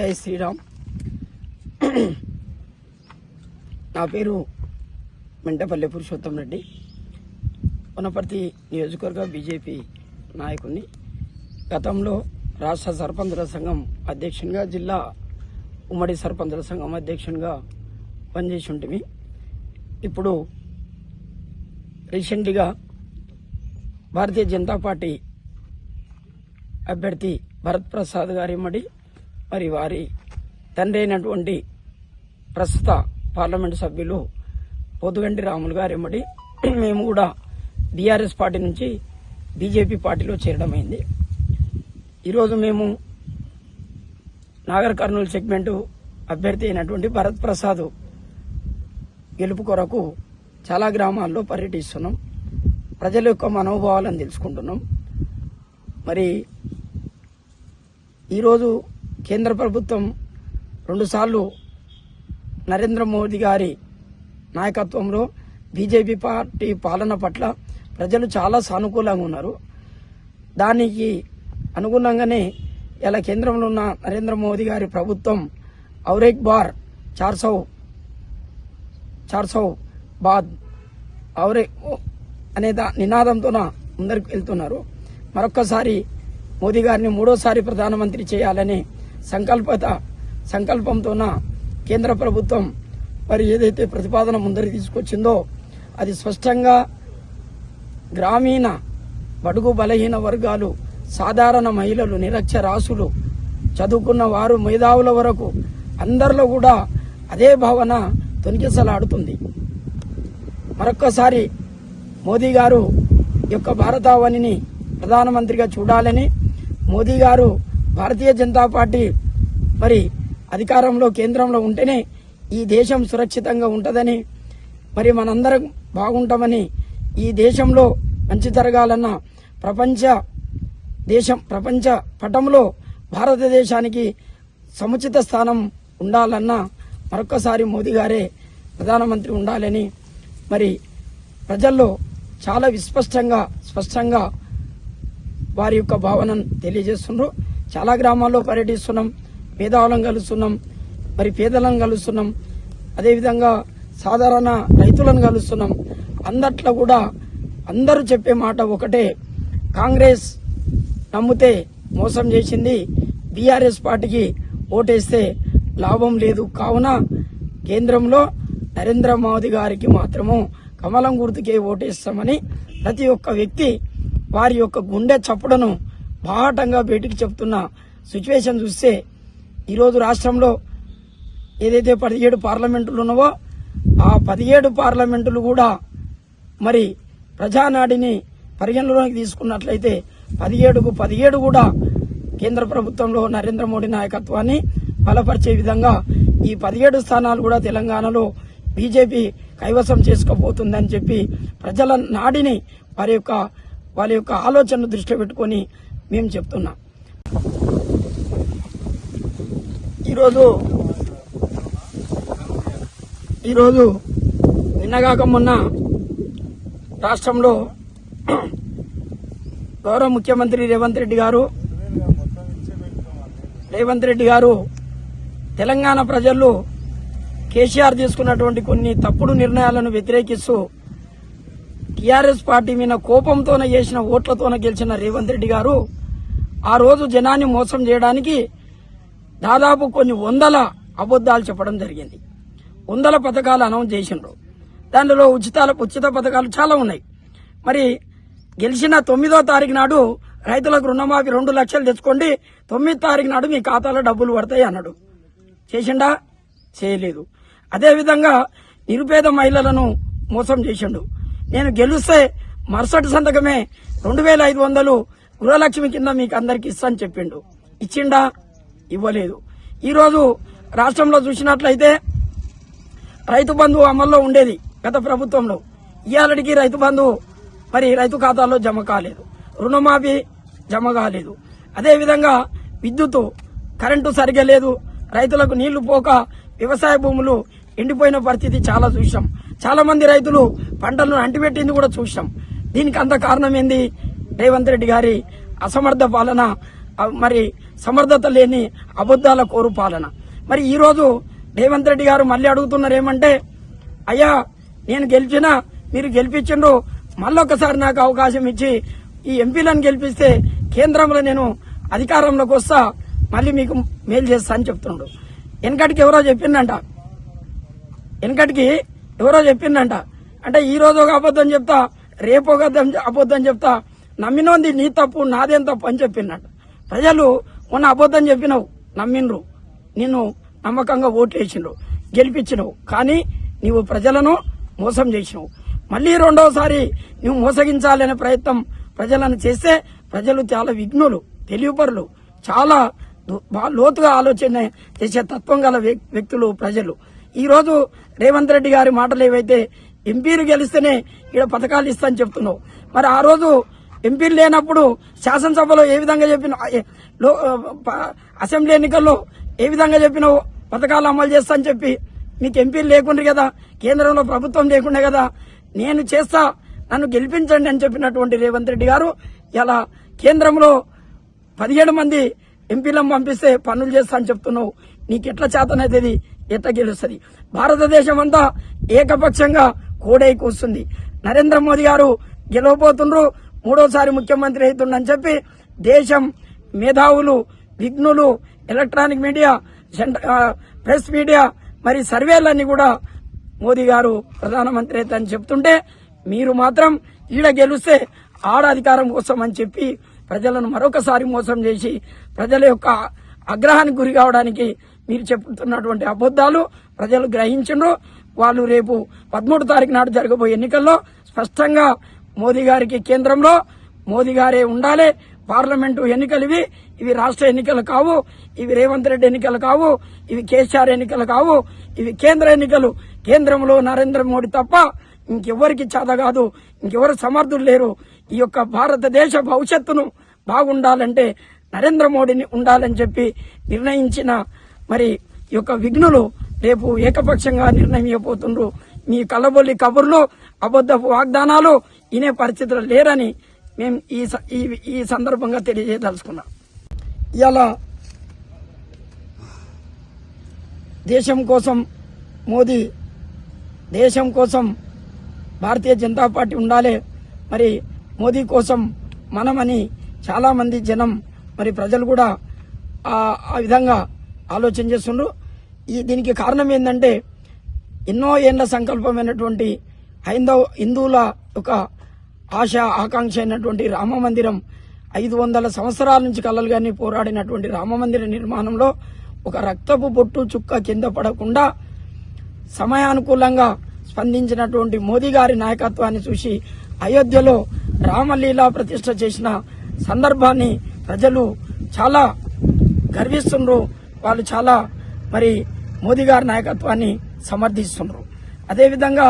జై శ్రీరామ్. నా పేరు మెంటపల్లి పురుషోత్తం రెడ్డి. వనపర్తి నియోజకవర్గ బీజేపీ నాయకుడిని గతంలో రాష్ట్ర సర్పంచుల సంఘం అధ్యక్షునిగా జిల్లా ఉమ్మడి సర్పంచుల సంఘం అధ్యక్షునిగా పనిచేసి ఉంటుంది ఇప్పుడు రీసెంట్గా భారతీయ జనతా పార్టీ అభ్యర్థి భరత్ ప్రసాద్ గారి మడి మరి వారి తండ్రి అయినటువంటి ప్రస్తుత పార్లమెంటు సభ్యులు పోతుగంటి రాములు గారి మేము కూడా బీఆర్ఎస్ పార్టీ నుంచి బీజేపీ పార్టీలో చేరడమైంది. ఈరోజు మేము నాగర్ కర్నూలు సెగ్మెంటు అభ్యర్థి అయినటువంటి భరత్ ప్రసాద్ గెలుపు కొరకు చాలా గ్రామాల్లో పర్యటిస్తున్నాం. ప్రజల యొక్క మనోభావాలను తెలుసుకుంటున్నాం. మరి ఈరోజు కేంద్ర ప్రభుత్వం రెండుసార్లు నరేంద్ర మోదీ గారి నాయకత్వంలో బీజేపీ పార్టీ పాలన పట్ల ప్రజలు చాలా సానుకూలంగా ఉన్నారు. దానికి అనుగుణంగానే ఇలా కేంద్రంలో ఉన్న నరేంద్ర మోదీ గారి ప్రభుత్వం ఔరేక్ బార్ చార్సౌ చార్సౌ బాద్ ఔరే అనే దా నినాదంతోన ముందరికి వెళ్తున్నారు. మరొక్కసారి మోదీ గారిని మూడోసారి ప్రధానమంత్రి చేయాలని సంకల్పత సంకల్పంతోన కేంద్ర ప్రభుత్వం మరి ఏదైతే ప్రతిపాదన ముందరికి తీసుకొచ్చిందో అది స్పష్టంగా గ్రామీణ బడుగు బలహీన వర్గాలు సాధారణ మహిళలు నిరక్షరాసులు చదువుకున్న వారు మేధావుల వరకు అందరిలో కూడా అదే భావన తొనికిసలాడుతుంది. మరొక్కసారి మోదీ గారు యొక్క భారతావనిని ప్రధానమంత్రిగా చూడాలని మోదీ గారు భారతీయ జనతా పార్టీ మరి అధికారంలో కేంద్రంలో ఉంటేనే ఈ దేశం సురక్షితంగా ఉంటుందని మరి మనందరం బాగుంటామని ఈ దేశంలో మంచి జరగాలన్న ప్రపంచ దేశం ప్రపంచ పటంలో భారతదేశానికి సముచిత స్థానం ఉండాలన్న మరొకసారి మోదీ గారే ప్రధానమంత్రి ఉండాలని మరి ప్రజల్లో చాలా విస్పష్టంగా స్పష్టంగా వారి యొక్క భావనను తెలియజేస్తున్నారు చాలా గ్రామాల్లో పర్యటిస్తున్నాం పేదవాళ్ళం కలుస్తున్నాం మరి పేదలను కలుస్తున్నాం. అదేవిధంగా సాధారణ రైతులను కలుస్తున్నాం. అందట్లో కూడా అందరూ చెప్పే మాట ఒకటే కాంగ్రెస్ నమ్మితే మోసం చేసింది బీఆర్ఎస్ పార్టీకి ఓటేస్తే లాభం లేదు. కావున కేంద్రంలో నరేంద్ర మోదీ గారికి మాత్రము కమలం గుర్తుకే ఓటేస్తామని ప్రతి ఒక్క వ్యక్తి వారి యొక్క గుండె చప్పుడను బాహటంగా బయటికి చెప్తున్న సిచ్యువేషన్ చూస్తే ఈరోజు రాష్ట్రంలో ఏదైతే పదిహేడు పార్లమెంటులు ఉన్నావో ఆ పదిహేడు పార్లమెంటులు కూడా మరి ప్రజానాడిని పరిగణలోకి తీసుకున్నట్లయితే పదిహేడుకు పదిహేడు కూడా కేంద్ర ప్రభుత్వంలో నరేంద్ర మోడీ నాయకత్వాన్ని బలపరిచే విధంగా ఈ పదిహేడు స్థానాలు కూడా తెలంగాణలో బీజేపీ కైవసం చేసుకోబోతుందని చెప్పి ప్రజల నాడిని వారి యొక్క వారి యొక్క ఆలోచనను దృష్టిలో పెట్టుకొని మేము చెప్తున్నాం. ఈరోజు ఈరోజు నిన్నగాక మొన్న రాష్ట్రంలో గౌరవ ముఖ్యమంత్రి రేవంత్ రెడ్డి గారు రేవంత్ రెడ్డి గారు తెలంగాణ ప్రజలు కేసీఆర్ తీసుకున్నటువంటి కొన్ని తప్పుడు నిర్ణయాలను వ్యతిరేకిస్తూ టీఆర్ఎస్ పార్టీ మీద కోపంతోనే చేసిన ఓట్లతోన గెలిచిన రేవంత్ రెడ్డి గారు ఆ రోజు జనాన్ని మోసం చేయడానికి దాదాపు కొన్ని వందల అబద్దాలు చెప్పడం జరిగింది. వందల పథకాలు అనౌన్స్ చేసిండ్రు. దానిలో ఉచితాల ఉచిత పథకాలు చాలా ఉన్నాయి. మరి గెలిచిన తొమ్మిదో తారీఖు నాడు రైతులకు రుణమాఫీ రెండు లక్షలు తెచ్చుకోండి తొమ్మిది తారీఖు నాడు మీ ఖాతాలో డబ్బులు పడతాయి అన్నాడు. చేసిండా? చేయలేదు. అదేవిధంగా నిరుపేద మహిళలను మోసం చేసిండు. నేను గెలిస్తే మరుసటి సంతకమే రెండు వేల ఐదు వందలు గృహలక్ష్మి కింద మీకు అందరికి ఇస్తాను చెప్పిండు. ఇచ్చిండా? ఇవ్వలేదు. ఈరోజు రాష్ట్రంలో చూసినట్లయితే రైతు బంధు అమల్లో ఉండేది గత ప్రభుత్వంలో. ఇవాళకి రైతు బంధు మరి రైతు ఖాతాలో జమ కాలేదు. రుణమాఫీ జమ కాలేదు. అదేవిధంగా విద్యుత్ కరెంటు సరిగా లేదు. రైతులకు నీళ్ళు పోక వ్యవసాయ భూములు ఎండిపోయిన పరిస్థితి చాలా చూసాం చాలా మంది రైతులు పంటలను అంటిపెట్టింది కూడా చూసాం దీనికి అంత కారణం ఏంది? రేవంత్ రెడ్డి గారి అసమర్థ పాలన మరి సమర్థత లేని అబద్దాల కోరు పాలన. మరి ఈరోజు రేవంత్ రెడ్డి గారు మళ్ళీ అడుగుతున్నారు ఏమంటే అయ్యా నేను గెలిచినా మీరు గెలిపించిండ్రు. మళ్ళొకసారి నాకు అవకాశం ఇచ్చి ఈ ఎంపీలను గెలిపిస్తే కేంద్రంలో నేను అధికారంలోకి వస్తా మళ్ళీ మీకు మేలు చేస్తా అని చెప్తుండ్రు. వెనకటికి ఎవరో చెప్పిందంట వెనకటికి ఎవరో చెప్పిందంట అంటే ఈ రోజు ఒక అబద్ధం చెప్తా రేపు ఒక అబద్ధం చెప్తా నమ్మినోంది నీ తప్పు నాదేం తప్పు అని చెప్పిందంట ప్రజలు మొన్న అబద్ధం చెప్పినావు నమ్మిండ్రు. నిన్ను నమ్మకంగా ఓటు వేసిండ్రు గెలిపించినవు. కానీ నీవు ప్రజలను మోసం చేసినావు. మళ్ళీ రెండవసారి నువ్వు మోసగించాలనే ప్రయత్నం ప్రజలను చేస్తే ప్రజలు చాలా విఘ్నులు తెలివిపరులు. చాలా లోతుగా ఆలోచన చేసే తత్వం గల వ్యక్- వ్యక్తులు ప్రజలు. ఈరోజు రేవంత్ రెడ్డి గారి మాటలు ఏవైతే ఎంపీలు గెలిస్తేనే ఇక్కడ పథకాలు ఇస్తా అని చెప్తున్నావు. మరి ఆ రోజు ఎంపీలు లేనప్పుడు శాసనసభలో ఏ విధంగా చెప్పిన అసెంబ్లీ ఎన్నికల్లో ఏ విధంగా చెప్పినావు పథకాలు అమలు చేస్తా అని చెప్పి మీకు ఎంపీలు లేకుండ్రు కదా కేంద్రంలో ప్రభుత్వం లేకుండే కదా నేను చేస్తా నన్ను గెలిపించండి అని చెప్పినటువంటి రేవంత్ రెడ్డి గారు ఇలా కేంద్రంలో పదిహేడు మంది ఎంపీలను పంపిస్తే పనులు చేస్తా అని చెప్తున్నావు. నీకు ఎట్లా చేతనైతుంది? ఎట్లా గెలుస్తుంది? భారతదేశం అంతా ఏకపక్షంగా కోడై కూస్తుంది నరేంద్ర మోదీ గారు గెలవబోతుండ్రు మూడోసారి ముఖ్యమంత్రి అవుతుండని చెప్పి దేశం మేధావులు విఘ్నులు ఎలక్ట్రానిక్ మీడియా సెంట- ప్రెస్ మీడియా మరి సర్వేలన్నీ కూడా మోదీ గారు ప్రధానమంత్రి అయితే అని చెప్తుంటే మీరు మాత్రం ఈడ గెలిస్తే ఆడ అధికారం కోసం అని చెప్పి ప్రజలను మరొకసారి మోసం చేసి ప్రజల యొక్క ఆగ్రహానికి గురి కావడానికి మీరు చెప్తున్నటువంటి అబద్దాలు ప్రజలు గ్రహించండ్రు. వాళ్ళు రేపు పదమూడు తారీఖు నాడు జరగబోయే ఎన్నికల్లో స్పష్టంగా మోదీ గారికి కేంద్రంలో మోదీ గారే ఉండాలి. పార్లమెంటు ఎన్నికలు ఇవి ఇవి రాష్ట్ర ఎన్నికలు కావు. ఇవి రేవంత్ రెడ్డి ఎన్నికలు కావు. ఇవి కేసీఆర్ ఎన్నికలు కావు. ఇవి కేంద్ర ఎన్నికలు. కేంద్రంలో నరేంద్ర మోడీ తప్ప ఇంకెవ్వరికి చేత కాదు. ఇంకెవరు సమర్థులు లేరు. ఈ యొక్క భారతదేశ భవిష్యత్తును బాగుండాలంటే నరేంద్ర మోడీని ఉండాలని చెప్పి నిర్ణయించిన మరి ఈ యొక్క విఘ్నులు రేపు ఏకపక్షంగా నిర్ణయం ఇవ్వబోతుండ్రు మీ కళ్ళబొల్లి కబుర్లు అబద్ధపు వాగ్దానాలు ఇనే పరిస్థితులు లేరని మేము ఈ స- ఈ- ఈ సందర్భంగా తెలియజేయదలుచుకున్నాం. ఇలా దేశం కోసం మోదీ దేశం కోసం భారతీయ జనతా పార్టీ ఉండాలి మరి మోదీ కోసం మనమని చాలామంది జనం మరి ప్రజలు కూడా ఆ విధంగా ఆలోచన చేస్తుండ్రు. ఈ దీనికి కారణం ఏంటంటే ఎన్నో ఏళ్ళ సంకల్పమైనటువంటి హైందవ హిందువుల యొక్క ఆశ ఆకాంక్ష అయినటువంటి రామ మందిరం ఐదు వందల సంవత్సరాల నుంచి కలలుగాని పోరాడినటువంటి రామ మందిర నిర్మాణంలో ఒక రక్తపు బొట్టు చుక్క కింద పడకుండా సమయానుకూలంగా స్పందించినటువంటి మోదీ గారి నాయకత్వాన్ని చూసి అయోధ్యలో రామలీలా ప్రతిష్ట చేసిన సందర్భాన్ని ప్రజలు చాలా గర్విస్తుండ్రు. వాళ్ళు చాలా మరి మోదీ గారి నాయకత్వాన్ని సమర్థిస్తుండ్రు. అదేవిధంగా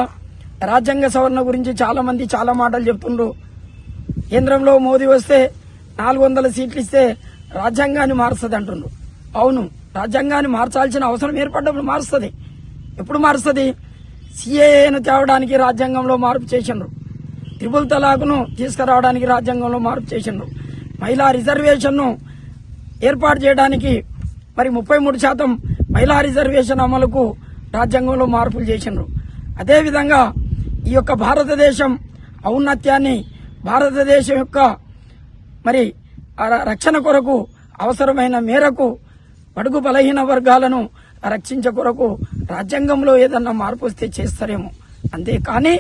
రాజ్యాంగ సవరణ గురించి చాలా మంది చాలా మాటలు చెప్తుండ్రు. కేంద్రంలో మోదీ వస్తే నాలుగు వందల సీట్లు ఇస్తే రాజ్యాంగాన్ని మారుస్తుంది అంటుండ్రు. అవును రాజ్యాంగాన్ని మార్చాల్సిన అవసరం ఏర్పడ్డప్పుడు మారుస్తుంది. ఎప్పుడు మారుస్తుంది? సిఏఏను తేవడానికి రాజ్యాంగంలో మార్పు చేసిండ్రు. త్రిపుల్ తలాకును తీసుకురావడానికి రాజ్యాంగంలో మార్పు చేసిండ్రు. మహిళా రిజర్వేషన్ను ఏర్పాటు చేయడానికి మరి ముప్పై మూడు శాతం మహిళా రిజర్వేషన్ అమలుకు రాజ్యాంగంలో మార్పులు చేసిండ్రు. అదేవిధంగా ఈ యొక్క భారతదేశం ఔన్నత్యాన్ని భారతదేశం యొక్క మరి రక్షణ కొరకు అవసరమైన మేరకు బడుగు బలహీన వర్గాలను రక్షించే కొరకు రాజ్యాంగంలో ఏదన్నా మార్పు వస్తే చేస్తారేమో. అంతేకాని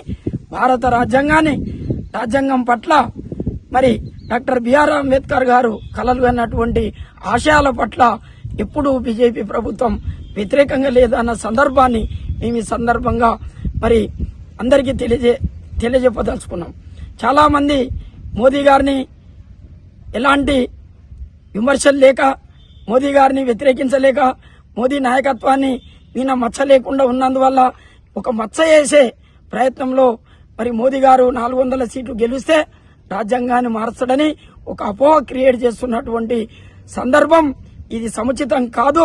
భారత రాజ్యాంగాన్ని రాజ్యాంగం పట్ల మరి డాక్టర్ బిఆర్ అంబేద్కర్ గారు కలలు అన్నటువంటి ఆశయాల పట్ల ఎప్పుడూ బీజేపీ ప్రభుత్వం వ్యతిరేకంగా లేదన్న సందర్భాన్ని మేము ఈ సందర్భంగా మరి అందరికీ తెలియజే తెలియజెప్పదలుచుకున్నాం. చాలామంది మోదీ గారిని ఎలాంటి విమర్శలు లేక మోదీ గారిని వ్యతిరేకించలేక మోదీ నాయకత్వాన్ని మీన మచ్చ లేకుండా ఉన్నందువల్ల ఒక మచ్చ వేసే ప్రయత్నంలో మరి మోదీ గారు నాలుగు వందల సీట్లు గెలిస్తే రాజ్యాంగాన్ని మార్చడని ఒక అపోహ క్రియేట్ చేస్తున్నటువంటి సందర్భం ఇది సముచితం కాదు.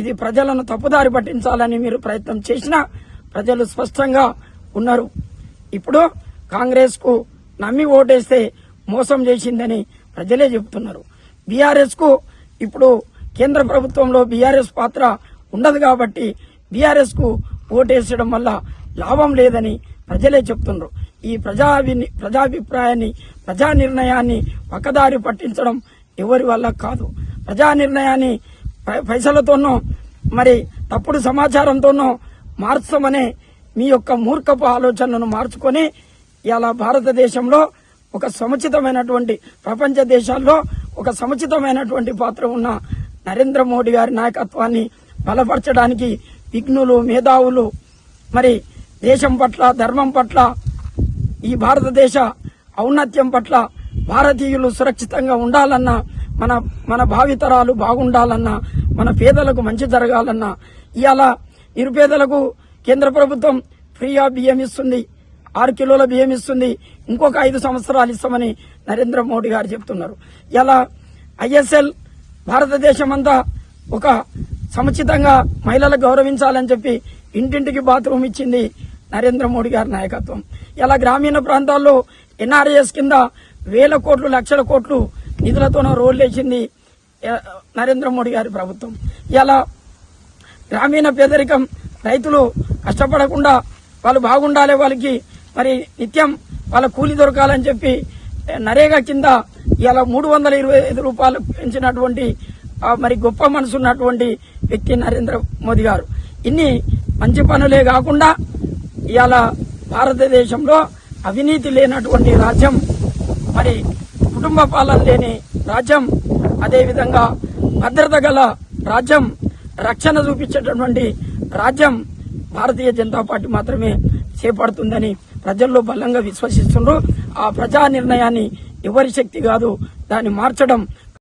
ఇది ప్రజలను తప్పుదారి పట్టించాలని మీరు ప్రయత్నం చేసినా ప్రజలు స్పష్టంగా ఉన్నారు. ఇప్పుడు కాంగ్రెస్కు నమ్మి ఓటేస్తే మోసం చేసిందని ప్రజలే చెబుతున్నారు. బీఆర్ఎస్కు ఇప్పుడు కేంద్ర ప్రభుత్వంలో బీఆర్ఎస్ పాత్ర ఉండదు కాబట్టి బీఆర్ఎస్కు ఓటేసడం వల్ల లాభం లేదని ప్రజలే చెప్తుండ్రు ఈ ప్రజా ప్రజాభిప్రాయాన్ని ప్రజా నిర్ణయాన్ని పక్కదారి పట్టించడం ఎవరి వల్ల కాదు. ప్రజా నిర్ణయాన్ని పై- పైసలతోనో మరి తప్పుడు సమాచారంతోనో మార్చమనే మీ యొక్క మూర్ఖపు ఆలోచనలను మార్చుకొని ఇలా భారతదేశంలో ఒక సముచితమైనటువంటి ప్రపంచ దేశాల్లో ఒక సముచితమైనటువంటి పాత్ర ఉన్న నరేంద్ర మోడీ గారి నాయకత్వాన్ని బలపరచడానికి విఘ్నులు మేధావులు మరి దేశం పట్ల ధర్మం పట్ల ఈ భారతదేశ ఔన్నత్యం పట్ల భారతీయులు సురక్షితంగా ఉండాలన్నా మన మన భావితరాలు బాగుండాలన్నా మన పేదలకు మంచి జరగాలన్నా ఇలా నిరుపేదలకు కేంద్ర ప్రభుత్వం ఫ్రీగా బియ్యం ఇస్తుంది ఆరు కిలోల బియ్యం ఇస్తుంది ఇంకొక ఐదు సంవత్సరాలు ఇస్తామని నరేంద్ర మోడీ గారు చెప్తున్నారు. ఇలా ఐఎస్ఎల్ భారతదేశం అంతా ఒక సముచితంగా మహిళలు గౌరవించాలని చెప్పి ఇంటింటికి బాత్రూమ్ ఇచ్చింది నరేంద్ర మోడీ గారి నాయకత్వం. ఇలా గ్రామీణ ప్రాంతాల్లో ఎన్ఆర్ఎస్ కింద వేల కోట్లు లక్షల కోట్లు నిధులతోనో రోడ్లు వేసింది నరేంద్ర మోడీ గారి ప్రభుత్వం. ఇలా గ్రామీణ పేదరికం రైతులు కష్టపడకుండా వాళ్ళు బాగుండాలి వాళ్ళకి. మరి నిత్యం వాళ్ళ కూలి దొరకాలని చెప్పి నరేగా కింద ఇలా మూడు వందల ఇరవై ఐదు రూపాయలు పెంచినటువంటి మరి గొప్ప మనసు ఉన్నటువంటి వ్యక్తి నరేంద్ర మోదీ గారు. ఇన్ని మంచి పనులే కాకుండా ఇవాళ భారతదేశంలో అవినీతి లేనటువంటి రాజ్యం మరి కుటుంబ పాలన లేని రాజ్యం అదేవిధంగా భద్రత గల రాజ్యం రక్షణ చూపించేటటువంటి రాజ్యం భారతీయ జనతా పార్టీ మాత్రమే చేపడుతుందని ప్రజల్లో బలంగా విశ్వసిస్తున్నారు ఆ ప్రజా నిర్ణయాన్ని ఎవరి శక్తి కాదు దాన్ని మార్చడం